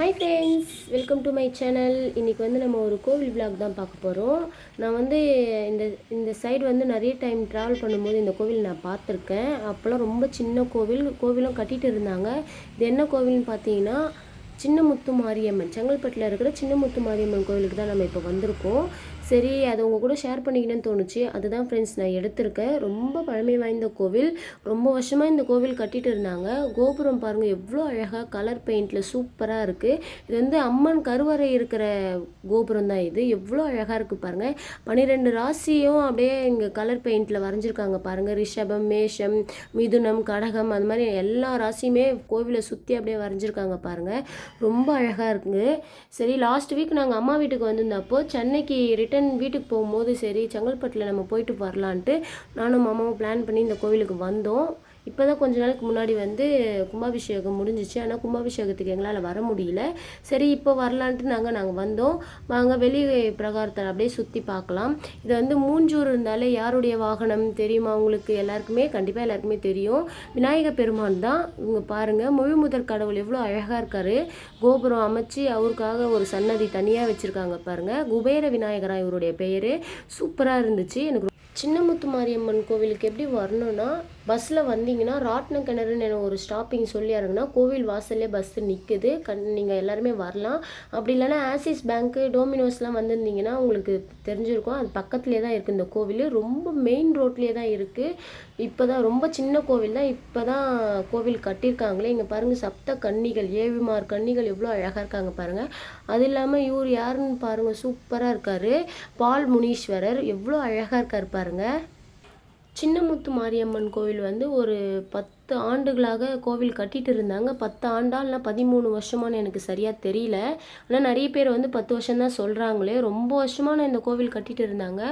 Hi friends welcome to my channel இன்றைக்கி வந்து நம்ம ஒரு கோவில் vlog தான் பார்க்க போகிறோம் நான் வந்து இந்த இந்த சைடு வந்து நிறைய டைம் ட்ராவல் பண்ணும்போது இந்த கோவில் நான் பார்த்துருக்கேன். அப்போல்லாம் ரொம்ப சின்ன கோவில் கோவிலும் கட்டிகிட்டு இருந்தாங்க. இது என்ன கோவில்னு பார்த்தீங்கன்னா சின்ன முத்து மாரியம்மன் செங்கல்பட்டில் இருக்கிற சின்ன முத்து மாரியம்மன் கோவிலுக்கு தான் நம்ம இப்போ வந்திருக்கோம். சரி அதை உங்கள் கூட ஷேர் பண்ணிக்கணும்னு தோணுச்சு. அதுதான் ஃப்ரெண்ட்ஸ் நான் எடுத்திருக்கேன். ரொம்ப பழமை வாய்ந்த கோவில். ரொம்ப வருஷமாக இந்த கோவில் கட்டிட்டு இருந்தாங்க. கோபுரம் பாருங்கள் எவ்வளோ அழகாக கலர் பெயிண்டில் சூப்பராக இருக்குது இது வந்து அம்மன் கருவறை இருக்கிற கோபுரம் தான் இது. எவ்வளோ அழகாக இருக்குது பாருங்கள் பன்னிரெண்டு ராசியும் அப்படியே இங்கே கலர் பெயிண்டில் வரைஞ்சிருக்காங்க பாருங்கள் ரிஷபம் மேஷம் மிதுனம் கடகம் அது மாதிரி எல்லா ராசியுமே கோவிலை சுற்றி அப்படியே வரைஞ்சிருக்காங்க பாருங்கள் ரொம்ப அழகாக இருக்குங்க சரி லாஸ்ட் வீக் நாங்கள் அம்மா வீட்டுக்கு வந்திருந்தப்போ சென்னைக்கு ரிட்டன் வீட்டுக்கு போகும்போது சரி செங்கல்பட்டில் நம்ம போயிட்டு வரலான்ட்டு நானும் மாமாவும் பிளான் பண்ணி இந்த கோவிலுக்கு வந்தோம். இப்போ தான் கொஞ்ச நாளுக்கு முன்னாடி வந்து கும்பாபிஷேகம் முடிஞ்சிச்சு. ஆனால் கும்பாபிஷேகத்துக்கு எங்களால் வர முடியல. சரி இப்போ வரலான்ட்டு நாங்கள் நாங்கள் வந்தோம். வாங்க வெளி பிரகாரத்தை அப்படியே சுற்றி பார்க்கலாம். இது வந்து மூஞ்சூர் இருந்தாலே யாருடைய வாகனம் தெரியுமா உங்களுக்கு? எல்லாருக்குமே கண்டிப்பாக எல்லாருக்குமே தெரியும். விநாயக பெருமான் தான். இவங்க பாருங்கள் முழுமுதற் கடவுள் எவ்வளோ அழகாக இருக்கார். கோபுரம் அமைச்சு அவருக்காக ஒரு சன்னதி தனியாக வச்சுருக்காங்க பாருங்கள் குபேர விநாயகரா இவருடைய பெயர். சூப்பராக இருந்துச்சு. எனக்கு சின்னமுத்து மாரியம்மன் கோவிலுக்கு எப்படி வரணும்னா பஸ்ஸில் வந்தீங்கன்னா ராட்ன கிணறுன்னு ஒரு ஸ்டாப்பிங் சொல்லி இறங்குனா கோவில் வாசல்லே பஸ்ஸு நிற்குது கண் நீங்கள் எல்லாருமே வரலாம். அப்படி இல்லைன்னா ஆசிஸ் பேங்க்கு டோமினோஸ்லாம் வந்திருந்தீங்கன்னா உங்களுக்கு தெரிஞ்சிருக்கும். அது பக்கத்துலேயே தான் இருக்குது இந்த கோவில். ரொம்ப மெயின் ரோட்லேயே தான் இருக்குது இப்போ தான் ரொம்ப சின்ன கோவில் தான். இப்போ தான் கோவில் கட்டியிருக்காங்களே. இங்கே பாருங்கள் சப்த கன்னிகள் ஏழுமார் கன்னிகள் எவ்வளோ அழகாக இருக்காங்க பாருங்கள் அது இல்லாமல் இவர் யாருன்னு பாருங்கள் சூப்பராக இருக்கார். பால் முனீஸ்வரர் எவ்வளோ அழகாக இருக்கார் பாருங்கள் சின்னமுத்து மாரியம்மன் கோவில் வந்து ஒரு பத்து ஆண்டுகளாக கோவில் கட்டிட்டு இருந்தாங்க. பத்து ஆண்டா பதிமூணு வருஷமானு எனக்கு சரியாக தெரியல. ஆனால் நிறைய பேர் வந்து பத்து வருஷம்தான் சொல்கிறாங்களே ரொம்ப வருஷமான இந்த கோவில் கட்டிட்டு இருந்தாங்க.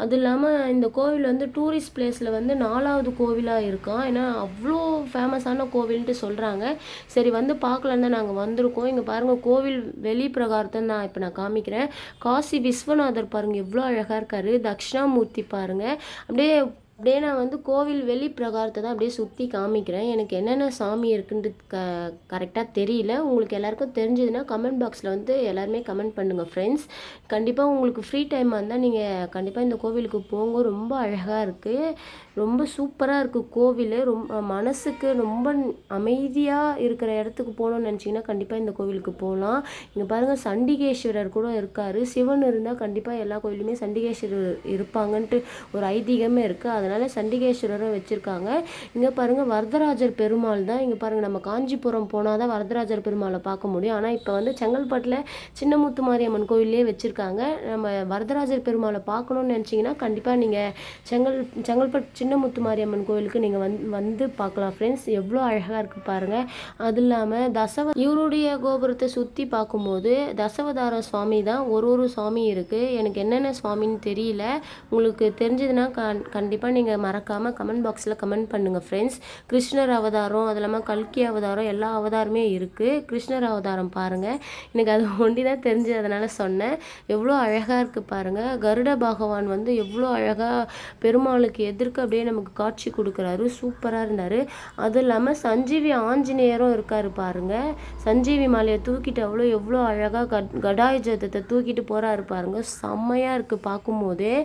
அதுவும் இல்லாமல் இந்த கோவில் வந்து டூரிஸ்ட் பிளேஸில் வந்து நாலாவது கோவிலாக இருக்கான் ஏன்னா அவ்வளோ ஃபேமஸான கோவில்ன்ட்டு சொல்கிறாங்க சரி வந்து பார்க்கலான்னு தான் நாங்கள் வந்திருக்கோம். இங்கே பாருங்கள் கோவில் வெளி பிரகாரத்தை நான் இப்போ நான் காமிக்கிறேன். காசி விஸ்வநாதர் பாருங்கள் எவ்வளோ அழகாக இருக்காரு. தக்ஷணாமூர்த்தி பாருங்கள் அப்படியே அப்படியே நான் வந்து கோவில் வெளி பிரகாரத்தை தான் அப்படியே சுற்றி காமிக்கிறேன். எனக்கு என்னென்ன சாமி இருக்குன்றது க கரெக்டாக தெரியல. உங்களுக்கு எல்லாருக்கும் தெரிஞ்சதுன்னா கமெண்ட் பாக்ஸில் வந்து எல்லாருமே கமெண்ட் பண்ணுங்கள் ஃப்ரெண்ட்ஸ் கண்டிப்பாக உங்களுக்கு ஃப்ரீ டைமாக இருந்தால் நீங்கள் கண்டிப்பாக இந்த கோவிலுக்கு போங்க. ரொம்ப அழகாக இருக்குது ரொம்ப சூப்பராக இருக்குது கோவில். ரொம்ப மனசுக்கு ரொம்ப அமைதியாக இருக்கிற இடத்துக்கு போகணும்னு நினச்சிங்கன்னா கண்டிப்பாக இந்த கோவிலுக்கு போகலாம். இங்கே பாருங்கள் சண்டிகேஸ்வரர் கூட இருக்கார். சிவன் இருந்தால் கண்டிப்பாக எல்லா கோயிலுமே சண்டிகேஸ்வரர் இருப்பாங்கன்ட்டு ஒரு ஐதீகமே இருக்குது அதனால் சண்டிகேஸ்வரரும் வச்சுருக்காங்க. இங்கே பாருங்கள் வரதராஜர் பெருமாள் தான். இங்கே பாருங்கள் நம்ம காஞ்சிபுரம் போனால் தான் வரதராஜர் பெருமாளை பார்க்க முடியும். ஆனால் இப்போ வந்து செங்கல்பட்டில் சின்னமுத்து மாரியம்மன் கோயிலே வச்சுருக்காங்க. நம்ம வரதராஜர் பெருமாளை பார்க்கணுன்னு நினச்சிங்கன்னா கண்டிப்பாக நீங்கள் செங்கல் செங்கல்பட்டு சின்னமுத்து மாரியம்மன் கோயிலுக்கு நீங்கள் வந் வந்து பார்க்கலாம் ஃப்ரெண்ட்ஸ் எவ்வளோ அழகாக இருக்குது பாருங்கள் அது இல்லாமல் தசவ இவருடைய கோபுரத்தை சுற்றி பார்க்கும்போது தசவதார சுவாமி தான் ஒரு ஒரு சுவாமி இருக்குது எனக்கு என்னென்ன சுவாமின்னு தெரியல. உங்களுக்கு தெரிஞ்சதுன்னா கண் கண்டிப்பாக நீங்கள் மறக்காமல் கமெண்ட் பாக்ஸில் கமெண்ட் பண்ணுங்கள் ஃப்ரெண்ட்ஸ் கிருஷ்ணர் அவதாரம் அது இல்லாமல் கல்கி அவதாரம் எல்லா அவதாரமே இருக்குது கிருஷ்ணர் அவதாரம் பாருங்கள் எனக்கு அது ஒண்டி தான் தெரிஞ்சு அதனால் சொன்னேன். எவ்வளோ அழகாக இருக்குது பாருங்கள் கருட பகவான் வந்து எவ்வளோ அழகாக பெருமாளுக்கு எதிர்க்க அப்படியே நமக்கு காட்சி கொடுக்குறாரு. சூப்பராக இருந்தார். அதுவும் இல்லாமல் சஞ்சீவி ஆஞ்சநேயரும் இருக்கார் பாருங்க. சஞ்சீவி மாலையை தூக்கிட்டு அவ்வளோ எவ்வளோ அழகாக கட் கடாயுஜத்தை தூக்கிட்டு போகிறாரு பாருங்க. செம்மையாக இருக்குது பார்க்கும்போதே.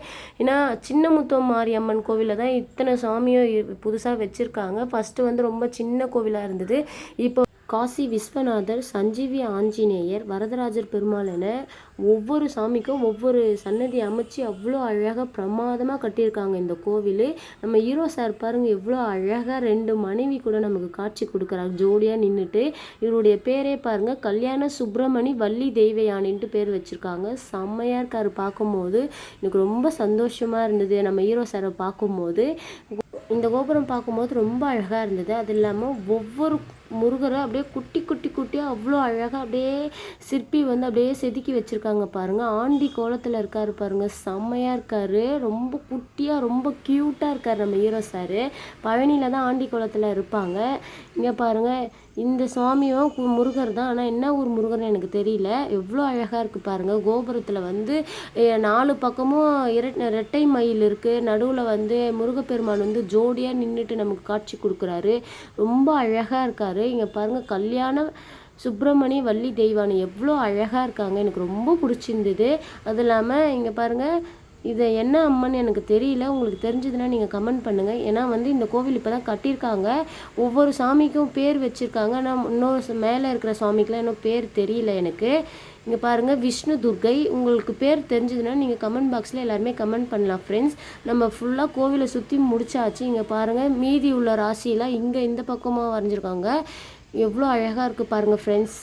ஏன்னா சின்னமுத்தம் மாரியம்மன் கோவிலில் தான் இத்தனை சாமியும் புதுசாக வச்சுருக்காங்க. ஃபஸ்ட்டு வந்து ரொம்ப சின்ன கோவிலாக இருந்தது. இப்போ காசி விஸ்வநாதர் சஞ்சீவி ஆஞ்சநேயர் வரதராஜர் பெருமாள் என ஒவ்வொரு சாமிக்கும் ஒவ்வொரு சன்னதி அமைச்சு அவ்வளோ அழகாக பிரமாதமாக கட்டியிருக்காங்க இந்த கோவில். நம்ம ஹீரோ சார் பாருங்கள் எவ்வளோ அழகாக ரெண்டு மனைவி கூட நமக்கு காட்சி கொடுக்குறாங்க. ஜோடியாக நின்றுட்டு இவருடைய பேரே பாருங்கள் கல்யாண சுப்பிரமணி வள்ளி தெய்வயானின்ட்டு பேர் வச்சுருக்காங்க. செம்மையாக இருக்காரு பார்க்கும்போது. எனக்கு ரொம்ப சந்தோஷமாக இருந்தது நம்ம ஹீரோ சாரை பார்க்கும்போது. இந்த கோபுரம் பார்க்கும்போது ரொம்ப அழகாக இருந்தது. அது இல்லாமல் ஒவ்வொரு முருகரை அப்படியே குட்டி குட்டி குட்டியாக அவ்வளோ அழகாக அப்படியே சிற்பி வந்து அப்படியே செதுக்கி வச்சுருக்காங்க பாருங்கள் ஆண்டி கோலத்தில் இருக்காரு பாருங்கள் செம்மையாக இருக்கார். ரொம்ப குட்டியாக ரொம்ப க்யூட்டாக இருக்கார் நம்ம ஹீரோ சார். பழனியில் தான் ஆண்டி கோலத்தில் இருப்பாங்க. இங்கே பாருங்கள் இந்த சுவாமியும் கு- முருகர் தான். ஆனால் என்ன ஊர் முருகர்னு எனக்கு தெரியல. எவ்வளோ அழகாக இருக்குது பாருங்கள் கோபுரத்தில் வந்து நாலு பக்கமும் இரட் ரெட்டை மயில் இருக்குது நடுவில் வந்து முருகப்பெருமான் வந்து ஜோடியாக நின்றுட்டு நமக்கு காட்சி கொடுக்குறாரு. ரொம்ப அழகாக இருக்கார். இங்கே பாருங்கள் கல்யாண சுப்பிரமணி வள்ளி தெய்வானி எவ்வளோ அழகாக இருக்காங்க. எனக்கு ரொம்ப பிடிச்சிருந்தது. அது இல்லாமல் இங்கே பாருங்கள் இதை என்ன அம்மன்னு எனக்கு தெரியல. உங்களுக்கு தெரிஞ்சதுன்னா நீங்கள் கமெண்ட் பண்ணுங்கள் ஏன்னா வந்து இந்த கோவில் இப்போ தான் கட்டியிருக்காங்க. ஒவ்வொரு சாமிக்கும் பேர் வச்சுருக்காங்க. ஆனால் இன்னொரு மேலே இருக்கிற சாமிக்கெலாம் இன்னும் பேர் தெரியல எனக்கு. இங்கே பாருங்கள் விஷ்ணு துர்கை. உங்களுக்கு பேர் தெரிஞ்சதுன்னா நீங்கள் கமெண்ட் பாக்ஸில் எல்லாருமே கமெண்ட் பண்ணலாம் ஃப்ரெண்ட்ஸ் நம்ம ஃபுல்லாக கோவிலை சுற்றி முடிச்சாச்சு. இங்கே பாருங்கள் மீதி உள்ள ராசியெல்லாம் இங்கே இந்த பக்கமாக வரைஞ்சிருக்காங்க. எவ்வளோ அழகாக இருக்குது பாருங்கள் ஃப்ரெண்ட்ஸ்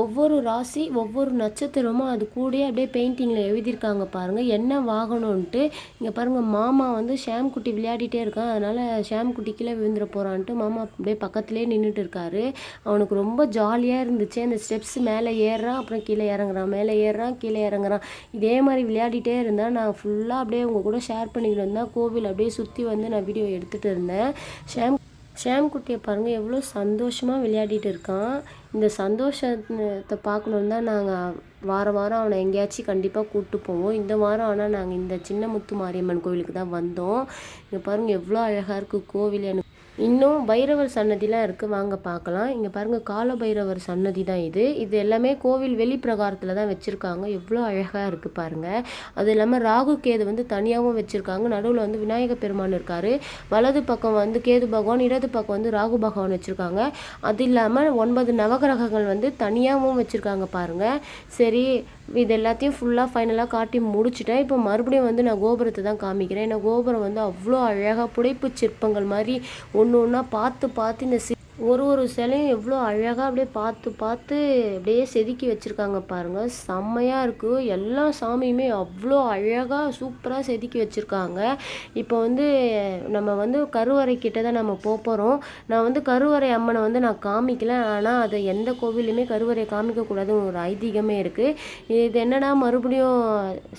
ஒவ்வொரு ராசி ஒவ்வொரு நட்சத்திரமும் அது கூடயே அப்படியே பெயிண்டிங்கில் எழுதியிருக்காங்க பாருங்கள் என்ன வாகனம்ன்ட்டு இங்கே பாருங்கள் மாமா வந்து ஷாம் குட்டி விளையாடிட்டே இருக்கான். அதனால் ஷாம் குட்டி கீழே விழுந்துட போகிறான்ட்டு மாமா அப்படியே பக்கத்துலேயே நின்றுட்டு இருக்காரு. அவனுக்கு ரொம்ப ஜாலியாக இருந்துச்சு. அந்த ஸ்டெப்ஸ் மேலே ஏறுறான் அப்புறம் கீழே இறங்குறான். மேலே ஏறுறான் கீழே இறங்குறான். இதே மாதிரி விளையாடிட்டே இருந்தால் நான் ஃபுல்லாக அப்படியே உங்கள் கூட ஷேர் பண்ணிக்கிட்டு இருந்தேன் கோவில் அப்படியே சுற்றி வந்து நான் வீடியோ எடுத்துகிட்டு இருந்தேன். ஷாம் ஷாம் குட்டியை பாருங்கள் எவ்வளோ சந்தோஷமாக விளையாடிட்டு இருக்கான். இந்த சந்தோஷத்தை பார்க்கணுன்னு தான் நாங்கள் வாரம் வாரம் அவனை எங்கேயாச்சும் கண்டிப்பாக கூப்பிட்டு போவோம். இந்த வாரம் ஆனால் நாங்கள் இந்த சின்ன முத்து மாரியம்மன் கோவிலுக்கு தான் வந்தோம். இங்கே பாருங்கள் எவ்வளோ அழகாக இருக்குது கோவில். எனக்கு இன்னும் பைரவர் சன்னதிலாம் இருக்குது வாங்க பார்க்கலாம். இங்கே பாருங்கள் கால பைரவர் சன்னதி தான் இது. இது எல்லாமே கோவில் வெளிப்பிரகாரத்தில் தான் வச்சுருக்காங்க. எவ்வளோ அழகாக இருக்குது பாருங்கள் அது இல்லாமல் ராகு கேது வந்து தனியாகவும் வச்சுருக்காங்க. நடுவில் வந்து விநாயக பெருமான் இருக்கார். வலது பக்கம் வந்து கேது பகவான் இடது பக்கம் வந்து ராகு பகவான் வச்சுருக்காங்க. அது இல்லாமல் ஒன்பது நவகிரகங்கள் வந்து தனியாகவும் வச்சுருக்காங்க பாருங்கள் சரி இது எல்லாத்தையும் ஃபுல்லாக ஃபைனலாக காட்டி முடிச்சுட்டேன் இப்போ மறுபடியும் வந்து நான் கோபுரத்தை தான் காமிக்கிறேன். ஏன்னா கோபுரம் வந்து அவ்வளோ அழகாக புடைப்பு சிற்பங்கள் மாதிரி ஒன்று ஒன்றா பார்த்து பார்த்து இந்த சி ஒரு ஒரு சிலையும் எவ்வளோ அழகாக அப்படியே பார்த்து பார்த்து அப்படியே செதுக்கி வச்சுருக்காங்க பாருங்கள் செம்மையாக இருக்குது எல்லா சாமியுமே அவ்வளோ அழகாக சூப்பராக செதுக்கி வச்சுருக்காங்க. இப்போ வந்து நம்ம வந்து கருவறை கிட்ட தான் நம்ம போக போகிறோம் நான் வந்து கருவறை அம்மனை வந்து நான் காமிக்கல. ஆனால் அதை எந்த கோவிலுமே கருவறையை காமிக்கக்கூடாதுன்னு ஒரு ஐதீகமே இருக்குது இது என்னடா மறுபடியும்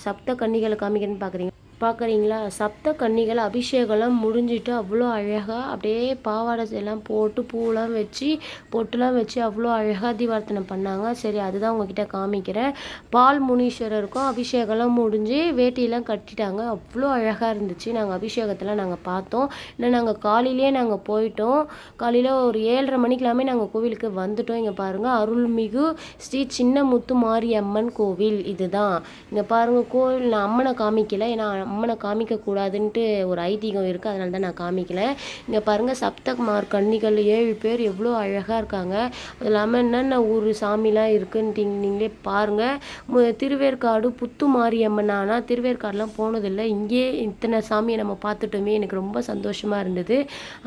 சப்த கன்னிகளை காமிக்கணும்னு பார்க்குறீங்க பார்க்குறீங்களா? சப்த கன்னிகள் அபிஷேகம்லாம் முடிஞ்சிட்டு அவ்வளோ அழகாக அப்படியே பாவாடை எல்லாம் போட்டு பூவெலாம் வச்சு பொட்டுலாம் வச்சு அவ்வளோ அழகாக தீபார்த்தனை பண்ணாங்க. சரி அதுதான் உங்ககிட்ட காமிக்கிறேன். பால் முனீஸ்வரருக்கும் அபிஷேகம்லாம் முடிஞ்சு வேட்டியெல்லாம் கட்டிட்டாங்க. அவ்வளோ அழகாக இருந்துச்சு. நாங்கள் அபிஷேகத்தெல்லாம் நாங்கள் பார்த்தோம். இல்லை நாங்கள் காலையிலேயே நாங்கள் போயிட்டோம். காலையில் ஒரு ஏழரை மணிக்கெல்லாமே நாங்கள் கோவிலுக்கு வந்துட்டோம். இங்கே பாருங்கள் அருள்மிகு ஸ்ரீ சின்ன முத்து மாரியம்மன் கோவில். இதுதான். இங்கே பாருங்கள் கோவில் நான் அம்மனை காமிக்கல. ஏன்னா அம்மனை காமிக்கக்கூடாதுன்ட்டு ஒரு ஐதீகம் இருக்குது அதனால தான் நான் காமிக்கல. இங்கே பாருங்கள் சப்தகுமார் கன்னிகள் ஏழு பேர் எவ்வளோ அழகாக இருக்காங்க. அது இல்லாமல் என்னென்ன ஊர் சாமிலாம் இருக்குன்ட்டு நீங்களே பாருங்கள் திருவேற்காடு புத்து மாரியம்மன் ஆனால் திருவேற்காடுலாம் போனதில்லை. இங்கே இத்தனை சாமியை நம்ம பார்த்துட்டோமே எனக்கு ரொம்ப சந்தோஷமாக இருந்தது.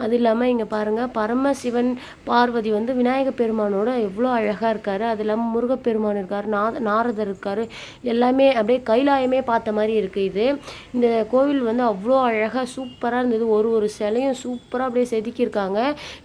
அது இல்லாமல் இங்கே பாருங்கள் பரமசிவன் பார்வதி வந்து விநாயக பெருமானோட எவ்வளோ அழகாக இருக்கார். அது இல்லாமல் முருகப்பெருமான் இருக்கார் நாத நாரதர் இருக்கார். எல்லாமே அப்படியே கைலாயமே பார்த்த மாதிரி இருக்குது இது. இந்த கோவில் வந்து அவ்வளோ அழகாக சூப்பராக இருந்தது. ஒரு ஒரு சிலையும் சூப்பராக அப்படியே செதுக்கியிருக்காங்க.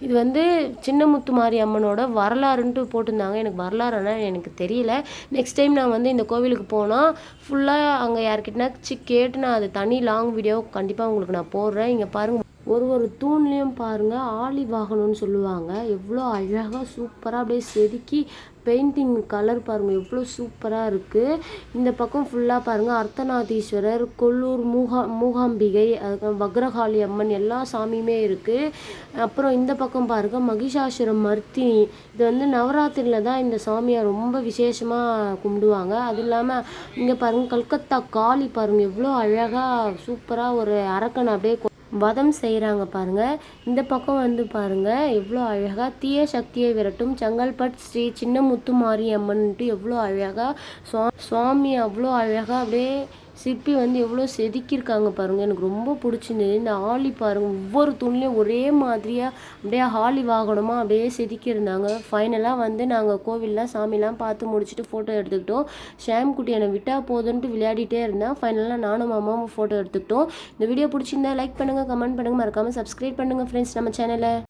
இது வந்து சின்னமுத்து மாரி அம்மனோட வரலாறுன்ட்டு போட்டிருந்தாங்க. எனக்கு வரலாறுனா எனக்கு தெரியல. நெக்ஸ்ட் டைம் நான் வந்து இந்த கோவிலுக்கு போனால் ஃபுல்லாக அங்கே யார்கிட்டனாச்சு கேட்டு நான் அது தனி லாங் வீடியோ கண்டிப்பாக உங்களுக்கு நான் போடுறேன். இங்கே பாருங்கள் ஒரு ஒரு தூண்லேயும் பாருங்கள் ஆலி வாகனம்னு சொல்லுவாங்க. எவ்வளோ அழகாக சூப்பராக அப்படியே செதுக்கி பெயிண்டிங் கலர் பாருங்கள் எவ்வளோ சூப்பராக இருக்குது இந்த பக்கம் ஃபுல்லாக பாருங்கள் அர்த்தநாதீஸ்வரர் கொல்லூர் மூகா மூகாம்பிகை அதுக்கப்புறம் வக்ரகாளி அம்மன் எல்லா சாமியுமே இருக்குது அப்புறம் இந்த பக்கம் பாருங்கள் மகிஷாசுரம் மர்த்தினி. இது வந்து நவராத்திரியில் தான் இந்த சாமியை ரொம்ப விசேஷமாக கும்பிடுவாங்க. அது இல்லாமல் இங்கே பாருங்கள் கல்கத்தா காளி பாருங்கள் எவ்வளோ அழகாக சூப்பராக ஒரு அரக்கனை அப்படியே வதம் செய்கிறாங்க பாருங்க. இந்த பக்கம் வந்து பாருங்க எவ்வளோ அழகாக தீய சக்தியை விரட்டும். செங்கல்பட் ஸ்ரீ சின்னமுத்து மாரியம்மன்ட்டு எவ்வளோ அழகாக சுவா சுவாமி அவ்வளோ அழகாக அப்படியே சிப்பி வந்து எவ்வளோ செதுக்கியிருக்காங்க பாருங்கள் எனக்கு ரொம்ப பிடிச்சிருந்தது. இந்த ஆலி பாருங்கள் ஒவ்வொரு துணிலையும் ஒரே மாதிரியாக அப்படியே ஹாலி வாகனமாக அப்படியே செதுக்கியிருந்தாங்க. ஃபைனலாக வந்து நாங்கள் கோவில்லாம் சாமிலாம் பார்த்து முடிச்சுட்டு ஃபோட்டோ எடுத்துக்கிட்டோம். ஷாம் குட்டி என்னை விட்டால் போதுன்ட்டு விளையாடிட்டே இருந்தேன். ஃபைனலாக நானும் மாமாவும் ஃபோட்டோ எடுத்துக்கிட்டோம். இந்த வீடியோ பிடிச்சிருந்தா லைக் பண்ணுங்கள் கமெண்ட் பண்ணுங்கள் மறக்காமல் சப்ஸ்கிரைப் பண்ணுங்கள் ஃப்ரெண்ட்ஸ் நம்ம சேனலை